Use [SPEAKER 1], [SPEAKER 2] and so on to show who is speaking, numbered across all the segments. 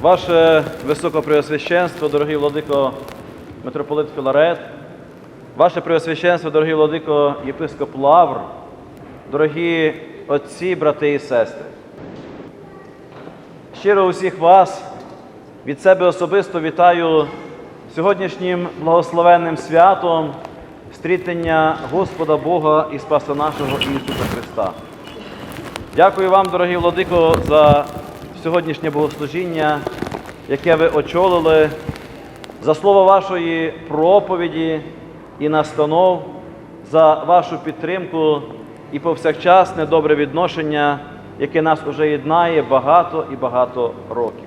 [SPEAKER 1] Ваше Високопреосвященство, дорогий владико митрополит Філарет, Ваше Преосвященство, дорогий владико єпископ Лавр, дорогі отці, брати і сестри. Щиро усіх вас від себе особисто вітаю сьогоднішнім благословенним святом стрітення Господа Бога і Спаса нашого Ісуса Христа. Дякую вам, дорогі владико, за сьогоднішнє богослужіння, яке ви очолили, за слово вашої проповіді і настанов, за вашу підтримку і повсякчасне добре відношення, яке нас уже єднає багато і багато років.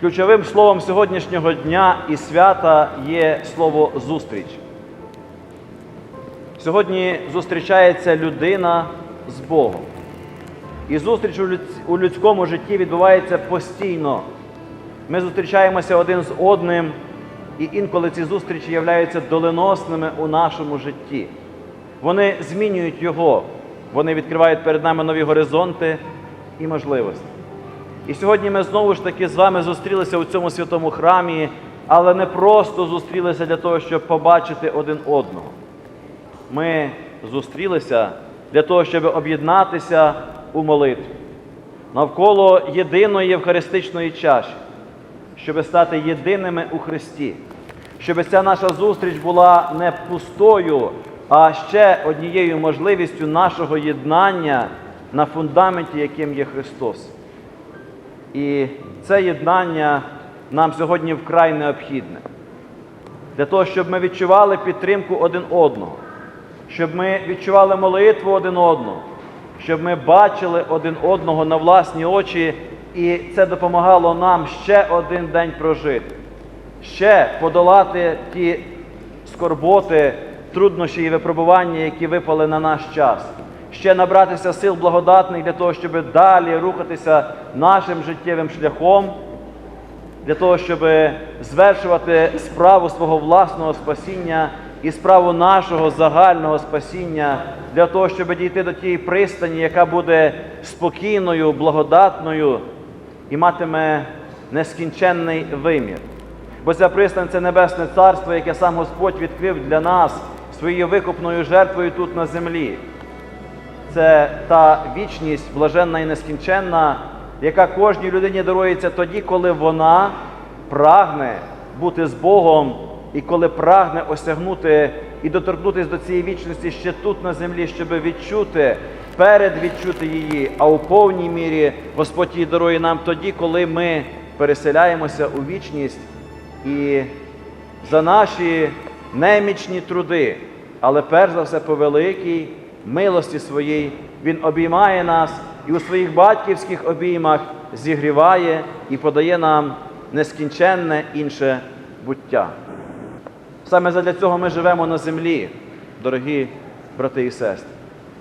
[SPEAKER 1] Ключовим словом сьогоднішнього дня і свята є слово зустріч. Сьогодні зустрічається людина з Богом. І зустріч у людському житті відбувається постійно. Ми зустрічаємося один з одним, і інколи ці зустрічі являються доленосними у нашому житті. Вони змінюють його, вони відкривають перед нами нові горизонти і можливості. І сьогодні ми знову ж таки з вами зустрілися у цьому святому храмі, але не просто зустрілися для того, щоб побачити один одного. Ми зустрілися для того, щоб об'єднатися у молитві навколо єдиної євхаристичної чаші, щоб стати єдиними у Христі, щоб ця наша зустріч була не пустою, а ще однією можливістю нашого єднання на фундаменті, яким є Христос. І це єднання нам сьогодні вкрай необхідне для того, щоб ми відчували підтримку один одного, щоб ми відчували молитву один одного, щоб ми бачили один одного на власні очі, і це допомагало нам ще один день прожити, ще подолати ті скорботи, труднощі і випробування, які випали на наш час, ще набратися сил благодатних для того, щоб далі рухатися нашим життєвим шляхом для того, щоб звершувати справу свого власного спасіння і справу нашого загального спасіння, для того, щоб дійти до тієї пристані, яка буде спокійною, благодатною і матиме нескінченний вимір. Бо ця пристань це небесне царство, яке сам Господь відкрив для нас своєю викупною жертвою тут на землі. Це та вічність блаженна і нескінченна, яка кожній людині дарується тоді, коли вона прагне бути з Богом і коли прагне осягнути і доторкнутися до цієї вічності ще тут на землі, щоб відчути, передвідчути її, а у повній мірі Господь її дарує нам тоді, коли ми переселяємося у вічність і за наші немічні труди, але перш за все по великій милості своїй Він обіймає нас і у своїх батьківських обіймах зігріває і подає нам нескінченне інше буття. Саме задля цього ми живемо на землі, дорогі брати і сестри.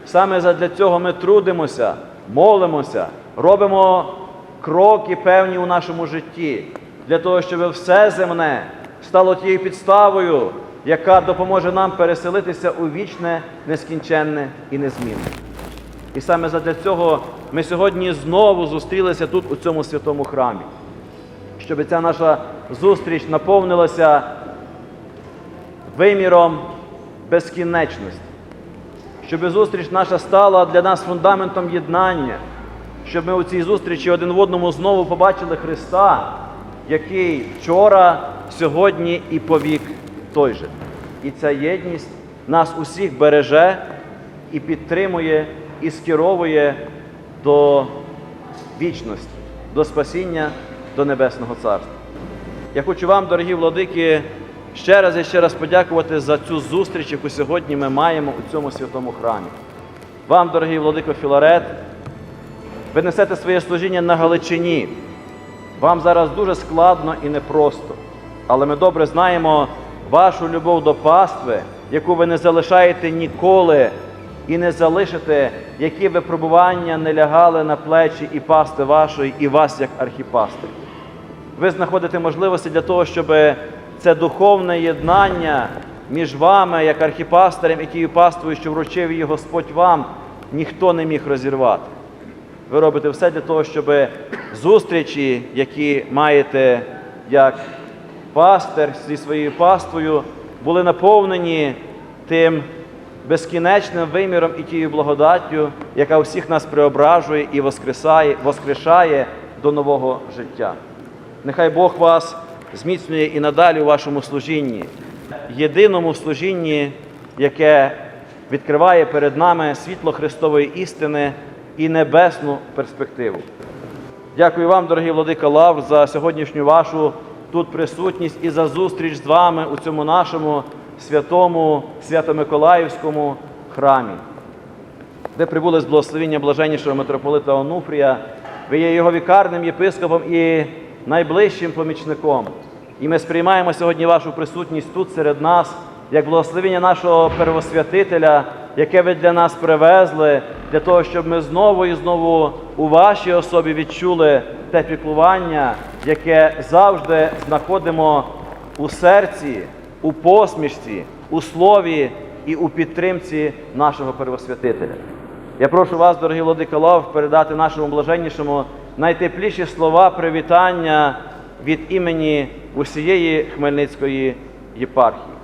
[SPEAKER 1] Саме задля цього ми трудимося, молимося, робимо кроки певні у нашому житті, для того, щоб все земне стало тією підставою, яка допоможе нам переселитися у вічне, нескінченне і незмінне. І саме задля цього ми сьогодні знову зустрілися тут, у цьому святому храмі, щоб ця наша зустріч наповнилася виміром безкінечності, щоб зустріч наша стала для нас фундаментом єднання, щоб ми у цій зустрічі один в одному знову побачили Христа, який вчора, сьогодні і повік той же. І ця єдність нас усіх береже і підтримує, і скеровує до вічності, до спасіння, до Небесного Царства. Я хочу вам, дорогі владики, ще раз і ще раз подякувати за цю зустріч, яку сьогодні ми маємо у цьому святому храмі. Вам, дорогий владико Філарет, ви несете своє служіння на Галичині. Вам зараз дуже складно і непросто, але ми добре знаємо вашу любов до пастви, яку ви не залишаєте ніколи і не залишите, які випробування не лягали на плечі і пасти вашої, і вас як архіпастир. Ви знаходите можливості для того, щоб це духовне єднання між вами, як архіпастирем і тією паствою, що вручив її Господь вам, ніхто не міг розірвати. ви робите все для того, щоб зустрічі, які маєте як пастир зі своєю паствою, були наповнені тим безкінечним виміром і тією благодаттю, яка всіх нас преображує і воскресає, воскрешає до нового життя. Нехай Бог вас зміцнює і надалі у вашому служінні, єдиному служінні, яке відкриває перед нами світло Христової істини і небесну перспективу. Дякую вам, дорогі владика Лавр, за сьогоднішню вашу тут присутність і за зустріч з вами у цьому нашому святому Свято-Миколаївському храмі. Ви прибули з благословіння блаженнішого митрополита Онуфрія. Ви є його вікарним єпископом і найближчим помічником. І ми сприймаємо сьогодні вашу присутність тут серед нас, як благословення нашого первосвятителя, яке ви для нас привезли, для того, щоб ми знову і знову у вашій особі відчули те піклування, яке завжди знаходимо у серці, у посмішці, у слові і у підтримці нашого первосвятителя. Я прошу вас, дорогі владика передати нашому блаженнішому найтепліші слова привітання від імені усієї Хмельницької єпархії.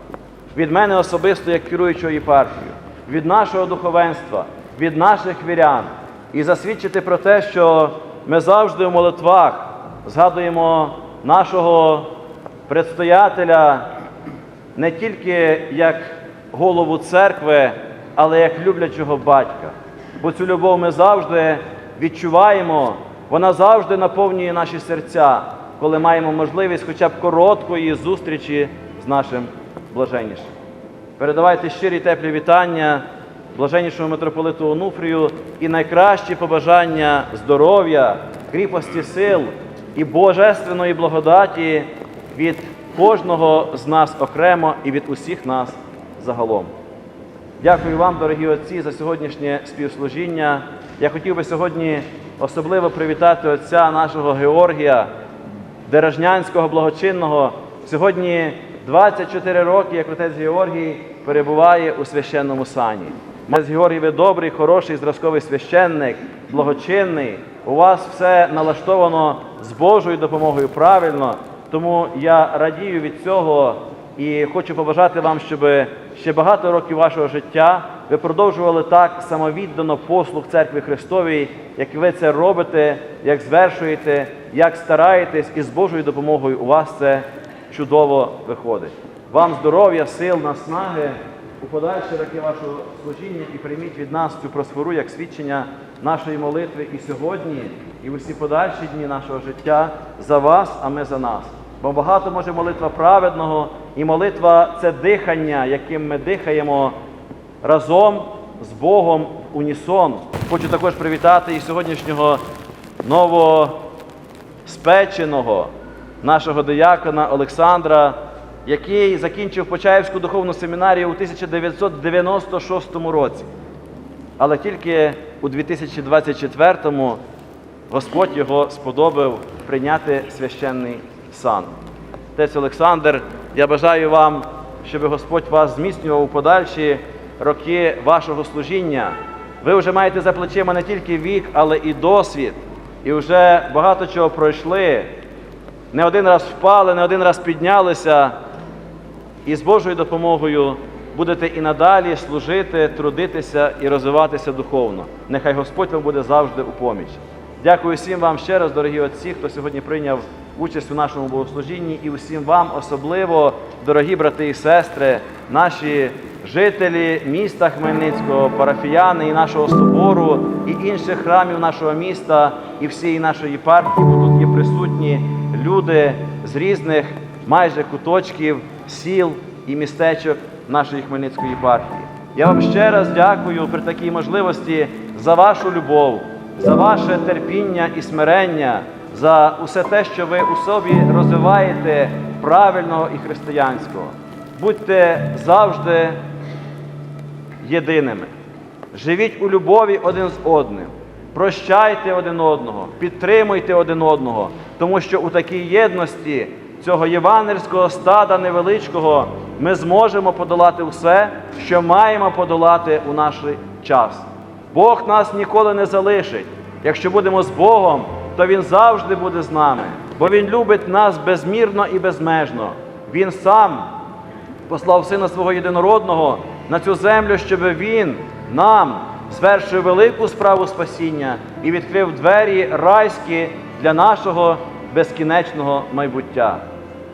[SPEAKER 1] Від мене особисто, як керуючого єпархію, від нашого духовенства, від наших вірян, і засвідчити про те, що ми завжди у молитвах згадуємо нашого предстоятеля не тільки як голову церкви, але як люблячого батька. Бо цю любов ми завжди відчуваємо, вона завжди наповнює наші серця, коли маємо можливість хоча б короткої зустрічі з нашим блаженнішим. Передавайте щирі теплі вітання блаженнішому митрополиту Онуфрію і найкращі побажання здоров'я, кріпості сил і божественної благодаті від кожного з нас окремо і від усіх нас загалом. Дякую вам, дорогі отці, за сьогоднішнє співслужіння. Я хотів би сьогодні особливо привітати отця нашого Георгія, Дережнянського благочинного. Сьогодні 24 роки, як отець Георгій перебуває у священному сані. Отець Георгій, ви добрий, хороший, зразковий священник, благочинний. У вас все налаштовано з Божою допомогою правильно. Тому я радію від цього і хочу побажати вам, щоб ще багато років вашого життя ви продовжували так самовіддано послуг церкві Христовій, як ви це робите, як звершуєте, як стараєтесь, і з Божою допомогою у вас це чудово виходить. Вам здоров'я, сил, наснаги у подальші роки вашого служіння і прийміть від нас цю просфору як свідчення нашої молитви і сьогодні, і усі подальші дні нашого життя за вас, а ми за нас. Бо багато може молитва праведного, і молитва це дихання, яким ми дихаємо разом з Богом унісон. Хочу також привітати і сьогоднішнього новоспеченого нашого диякона Олександра, який закінчив Почаївську духовну семінарію у 1996 році. Але тільки у 2024-му Господь його сподобав прийняти священний сан. Отець Олександр, я бажаю вам, щоб Господь вас зміцнював у подальші роки вашого служіння. Ви вже маєте за плечима не тільки вік, але і досвід, і вже багато чого пройшли. Не один раз впали, не один раз піднялися, і з Божою допомогою будете і надалі служити, трудитися і розвиватися духовно. Нехай Господь вам буде завжди у поміч. Дякую всім вам ще раз, дорогі отці, хто сьогодні прийняв участь у нашому богослужінні, і усім вам особливо, дорогі брати і сестри, наші жителі міста Хмельницького, парафіяни і нашого собору, і інших храмів нашого міста, і всієї нашої єпархії, бо тут є присутні люди з різних майже куточків, сіл і містечок нашої Хмельницької єпархії. Я вам ще раз дякую при такій можливості за вашу любов, за ваше терпіння і смирення, за усе те, що ви у собі розвиваєте правильного і християнського. Будьте завжди єдиними. Живіть у любові один з одним. Прощайте один одного, підтримуйте один одного, тому що у такій єдності цього євангельського стада невеличкого ми зможемо подолати все, що маємо подолати у наш час. Бог нас ніколи не залишить. Якщо будемо з Богом, то Він завжди буде з нами, бо Він любить нас безмірно і безмежно. Він сам послав Сина свого єдинородного на цю землю, щоб Він нам звершив велику справу спасіння і відкрив двері райські для нашого безкінечного майбуття.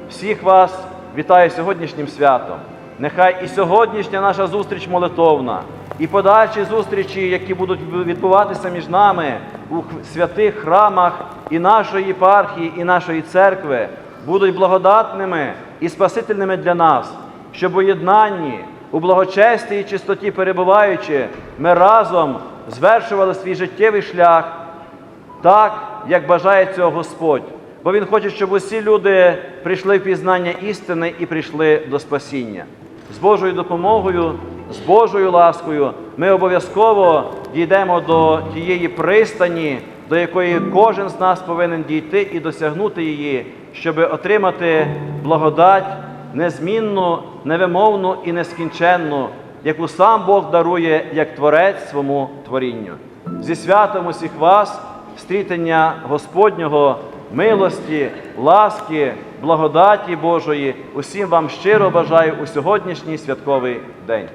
[SPEAKER 1] Всіх вас вітаю сьогоднішнім святом. Нехай і сьогоднішня наша зустріч молитовна, і подальші зустрічі, які будуть відбуватися між нами у святих храмах і нашої єпархії, і нашої церкви, будуть благодатними і спасительними для нас, щоб у єднанні, у благочесті і чистоті перебуваючи, ми разом звершували свій життєвий шлях так, як бажає цього Господь. Бо Він хоче, щоб усі люди прийшли в пізнання істини і прийшли до спасіння. З Божою допомогою, з Божою ласкою ми обов'язково дійдемо до тієї пристані, до якої кожен з нас повинен дійти і досягнути її, щоб отримати благодать незмінну, невимовну і нескінченну, яку сам Бог дарує як творець своєму творінню. Зі святом усіх вас, стрітення Господнього, милості, ласки, благодаті Божої, усім вам щиро бажаю у сьогоднішній святковий день.